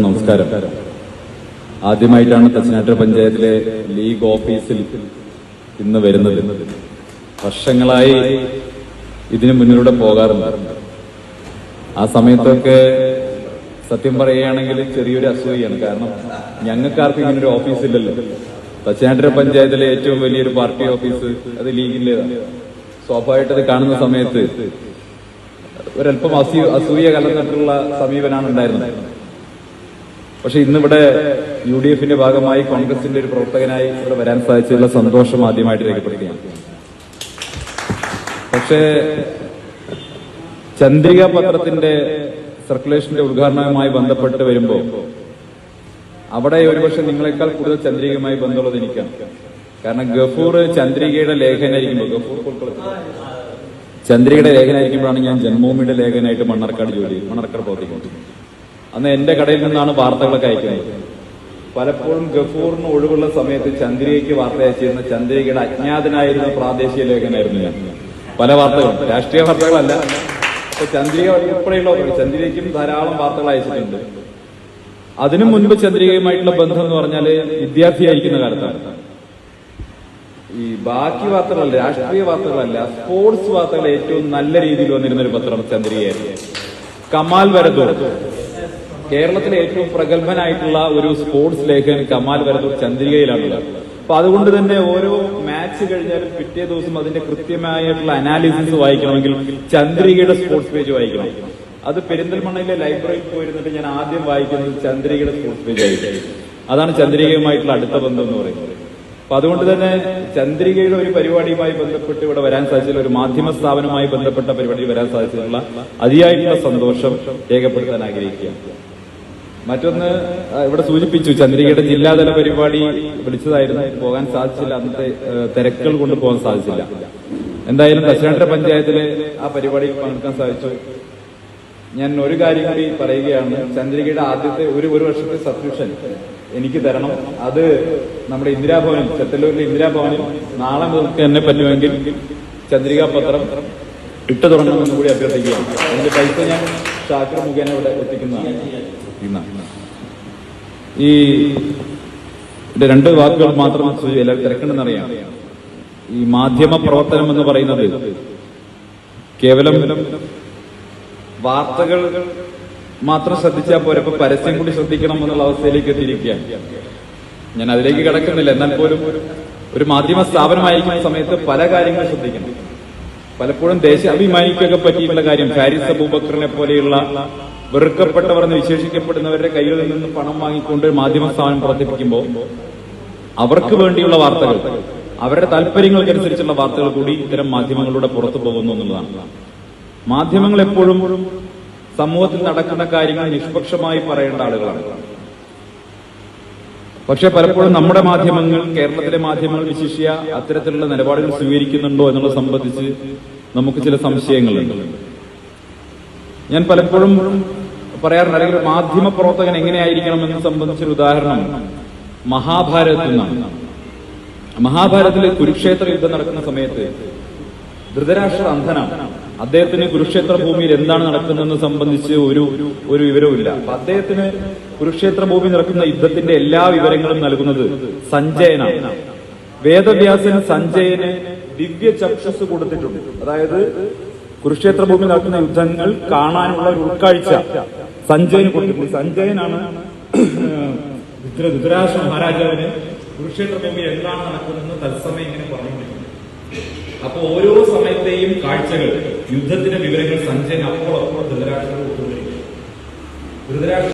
എല്ലാവർക്കും നമസ്കാരം. ആദ്യമായിട്ടാണ് തച്ചനാട്ടൂർ പഞ്ചായത്തിലെ ലീഗ് ഓഫീസിൽ ഇന്ന് വരുന്നത്. വർഷങ്ങളായി ഇതിനു മുന്നിലൂടെ പോകാറുണ്ട്. ആ സമയത്തൊക്കെ സത്യം പറയുകയാണെങ്കിൽ ചെറിയൊരു അസൂയാണ് കാരണം ഞങ്ങൾക്കാർക്കും ഇങ്ങനെ ഒരു ഓഫീസ് ഇല്ലല്ലോ തച്ചനാട്ടര പഞ്ചായത്തിലെ ഏറ്റവും വലിയൊരു പാർട്ടി ഓഫീസ് അത് ലീഗിന്റെതാണ്. സ്വാഭാവികമായിട്ട് അത് കാണുന്ന സമയത്ത് ഒരല്പം അസൂ അസൂയ കലർന്നിട്ടുള്ള സമീപനാണ് ഉണ്ടായിരുന്നത്. പക്ഷെ ഇന്നിവിടെ യു ഡി എഫിന്റെ ഭാഗമായി കോൺഗ്രസിന്റെ ഒരു പ്രവർത്തകനായി ഇവിടെ വരാൻ സാധിച്ചുള്ള സന്തോഷം ആദ്യമായിട്ട് രേഖപ്പെടുത്തുകയാണ്. പക്ഷേ ചന്ദ്രിക പത്രത്തിന്റെ സർക്കുലേഷന്റെ ഉദ്ഘാടനവുമായി ബന്ധപ്പെട്ട് വരുമ്പോൾ അവിടെ ഒരുപക്ഷെ നിങ്ങളെക്കാൾ കൂടുതൽ ചന്ദ്രികയുമായി ബന്ധമുള്ളത് എനിക്കാണ്. കാരണം ഗഫൂർ ചന്ദ്രികയുടെ ലേഖനായിരിക്കുമ്പോൾ ഗഫൂർ ചന്ദ്രികയുടെ ലേഖനായിരിക്കുമ്പോഴാണ് ഞാൻ ജന്മഭൂമിയുടെ ലേഖനായിട്ട് മണ്ണാർക്കാട് ജോലി മണ്ണാർക്കാട് പ്രവർത്തിക്കുന്നത് അന്ന് എന്റെ കടയിൽ നിന്നാണ് വാർത്തകളൊക്കെ അയക്കുന്നത്. പലപ്പോഴും ഗഫൂറിന് ഒഴിവുള്ള സമയത്ത് ചന്ദ്രികയ്ക്ക് വാർത്ത അയച്ചിരുന്ന ചന്ദ്രികയുടെ അജ്ഞാതനായിരുന്ന പ്രാദേശിക ലേഖനായിരുന്നു ഞാൻ. പല വാർത്തകളും. രാഷ്ട്രീയ വാർത്തകളല്ല. ചന്ദ്രിക ഉൾപ്പെടെയുള്ള ചന്ദ്രികയ്ക്കും ധാരാളം വാർത്തകൾ അയച്ചിട്ടുണ്ട്. അതിനു മുൻപ് ചന്ദ്രികയുമായിട്ടുള്ള ബന്ധം എന്ന് പറഞ്ഞാൽ വിദ്യാർത്ഥിയായിരിക്കുന്ന കാലത്താണ്. ഈ ബാക്കി വാർത്തകളല്ല രാഷ്ട്രീയ വാർത്തകളല്ല സ്പോർട്സ് വാർത്തകൾ ഏറ്റവും നല്ല രീതിയിൽ വന്നിരുന്ന ഒരു പത്രമാണ് ചന്ദ്രികയായിരുന്നു. കമാൽ വരദൂർ. കേരളത്തിലെ ഏറ്റവും പ്രഗത്ഭനായിട്ടുള്ള ഒരു സ്പോർട്സ് ലേഖകൻ കമാൽ വരദൂർ ചന്ദ്രികയിലാണുള്ളത്. അപ്പൊ അതുകൊണ്ട് തന്നെ ഓരോ മാച്ച് കഴിഞ്ഞാലും പിറ്റേ ദിവസം അതിന്റെ കൃത്യമായിട്ടുള്ള അനാലിസിസ് വായിക്കണമെങ്കിൽ ചന്ദ്രികയുടെ സ്പോർട്സ് പേജ് വായിക്കണം. അത് പെരിന്തൽമണ്ണയിലെ ലൈബ്രറിയിൽ പോയിരുന്നിട്ട് ഞാൻ ആദ്യം വായിക്കുന്നത് ചന്ദ്രികയുടെ സ്പോർട്സ് പേജ് ആയിരിക്കും. അതാണ് ചന്ദ്രികയുമായിട്ടുള്ള അടുത്ത ബന്ധം എന്ന് പറയുന്നത്. അപ്പൊ അതുകൊണ്ട് തന്നെ ചന്ദ്രികയുടെ ഒരു പരിപാടിയുമായി ബന്ധപ്പെട്ട് ഇവിടെ വരാൻ സാധിച്ചില്ല ഒരു മാധ്യമ സ്ഥാപനവുമായി ബന്ധപ്പെട്ട പരിപാടിയിൽ വരാൻ സാധിച്ചിട്ടുള്ള അതിയായിട്ടുള്ള സന്തോഷം രേഖപ്പെടുത്താൻ ആഗ്രഹിക്കുകയാണ്. മറ്റൊന്ന് ഇവിടെ സൂചിപ്പിച്ചു ചന്ദ്രികയുടെ ജില്ലാതല പരിപാടി വിളിച്ചതായിരുന്നു. പോകാൻ സാധിച്ചില്ല. അന്നത്തെ തിരക്കുകൾ കൊണ്ട് പോകാൻ സാധിച്ചില്ല. എന്തായാലും ദശാന്തര പഞ്ചായത്തിലെ ആ പരിപാടിയിൽ പങ്കെടുക്കാൻ സാധിച്ചു. ഞാൻ ഒരു കാര്യം കൂടി പറയുകയാണ്. ചന്ദ്രികയുടെ ആദ്യത്തെ ഒരു ഒരു വർഷത്തെ സബ്സ്ക്രിപ്ഷൻ എനിക്ക് തരണം. അത് നമ്മുടെ ഇന്ദിരാഭവനിൽ ചെത്തല്ലൂരിലെ ഇന്ദിരാഭവനിൽ നാളെ മുതൽക്ക് തന്നെ പറ്റുമെങ്കിൽ ചന്ദ്രിക പത്രം ഇട്ടു തുടങ്ങണമെന്ന് കൂടി അഭ്യർത്ഥിക്കുകയാണ്. അതിന്റെ പൈസ ഞാൻ ഷാക്കർ മുഖേന ഇവിടെ എത്തിക്കുന്നതാണ്. ഈ രണ്ട് വാക്കുകൾ മാത്രം എല്ലാവരും തിരക്കണ്ടെന്നറിയാം. ഈ മാധ്യമ പ്രവർത്തനം എന്ന് പറയുന്നത് കേവലം വാർത്തകൾ മാത്രം ശ്രദ്ധിച്ചാൽ പോരെ. ഇപ്പൊ പരസ്യം കൂടി ശ്രദ്ധിക്കണം എന്നുള്ള അവസ്ഥയിലേക്ക് എത്തിയിരിക്കുകയാണ് ഞാൻ അതിലേക്ക് കിടക്കുന്നില്ല. എന്നാൽ പോലും ഒരു മാധ്യമ സ്ഥാപനമായിരിക്കുന്ന സമയത്ത് പല കാര്യങ്ങളും ശ്രദ്ധിക്കണം. പലപ്പോഴും ദേശാഭിമാനിക്കൊക്കെ പറ്റിയിട്ടുള്ള കാര്യം. ഫാരിസ് അബൂബക്കറിനെ പോലെയുള്ള വെറുക്കപ്പെട്ടവർ എന്ന് വിശേഷിക്കപ്പെടുന്നവരുടെ കയ്യിൽ നിന്ന് പണം വാങ്ങിക്കൊണ്ട് മാധ്യമ സ്ഥാപനം പ്രവർത്തിപ്പിക്കുമ്പോൾ അവർക്ക് വേണ്ടിയുള്ള വാർത്തകൾ അവരുടെ താല്പര്യങ്ങൾക്കനുസരിച്ചുള്ള വാർത്തകൾ കൂടി ഇത്തരം മാധ്യമങ്ങളിലൂടെ പുറത്തു പോകുന്നു എന്നുള്ളതാണ്. മാധ്യമങ്ങൾ എപ്പോഴും സമൂഹത്തിൽ നടക്കുന്ന കാര്യങ്ങൾ നിഷ്പക്ഷമായി പറയേണ്ട ആളുകളാണ്. പക്ഷെ പലപ്പോഴും നമ്മുടെ മാധ്യമങ്ങൾ കേരളത്തിലെ മാധ്യമങ്ങൾ വിശിഷ്യ അത്തരത്തിലുള്ള നിലപാടുകൾ സ്വീകരിക്കുന്നുണ്ടോ എന്നുള്ളത് സംബന്ധിച്ച് നമുക്ക് ചില സംശയങ്ങളുണ്ട്. ഞാൻ പലപ്പോഴും പറയാറുണ്ട് അല്ലെങ്കിൽ ഒരു മാധ്യമ പ്രവർത്തകൻ എങ്ങനെയായിരിക്കണം എന്ന് സംബന്ധിച്ചൊരു ഉദാഹരണം മഹാഭാരതത്തിൽ നിന്നാണ്. മഹാഭാരതത്തിലെ കുരുക്ഷേത്ര യുദ്ധം നടക്കുന്ന സമയത്ത് ധൃതരാഷ്ട്ര അന്ധനാണ്. അദ്ദേഹത്തിന് കുരുക്ഷേത്ര ഭൂമിയിൽ എന്താണ് നടക്കുന്നതെന്ന് സംബന്ധിച്ച് ഒരു ഒരു വിവരവുമില്ല അപ്പൊ അദ്ദേഹത്തിന് കുരുക്ഷേത്ര ഭൂമി നടക്കുന്ന യുദ്ധത്തിന്റെ എല്ലാ വിവരങ്ങളും നൽകുന്നത് സഞ്ജയനാണ്. വേദവ്യാസൻ സഞ്ജയന് ദിവ്യ ചക്ഷസ് കൊടുത്തിട്ടുണ്ട്. അതായത് കുരുക്ഷേത്ര ഭൂമി നടക്കുന്ന യുദ്ധങ്ങൾ കാണാനുള്ള ഒരു ഉൾക്കാഴ്ച. സഞ്ജയന് കൊടുത്തു സഞ്ജയനാണ് ധൃ- ധൃതരാഷ്ട്ര മഹാരാജാവിന് കുരുക്ഷേത്ര ഭൂമിയിൽ എന്താണ് നടക്കുന്നതെന്ന് തത്സമയം ഇങ്ങനെ പറഞ്ഞുകൊണ്ടിരിക്കുന്നു. അപ്പൊ ഓരോ സമയത്തെയും കാഴ്ചകൾ യുദ്ധത്തിന്റെ വിവരങ്ങൾ സഞ്ജയൻ അപ്പോൾ അപ്പോൾ ധൃതരാഷ്ട്രം കൊടുത്തുകൊണ്ടിരിക്കുന്നു. ധൃതരാഷ്ട്ര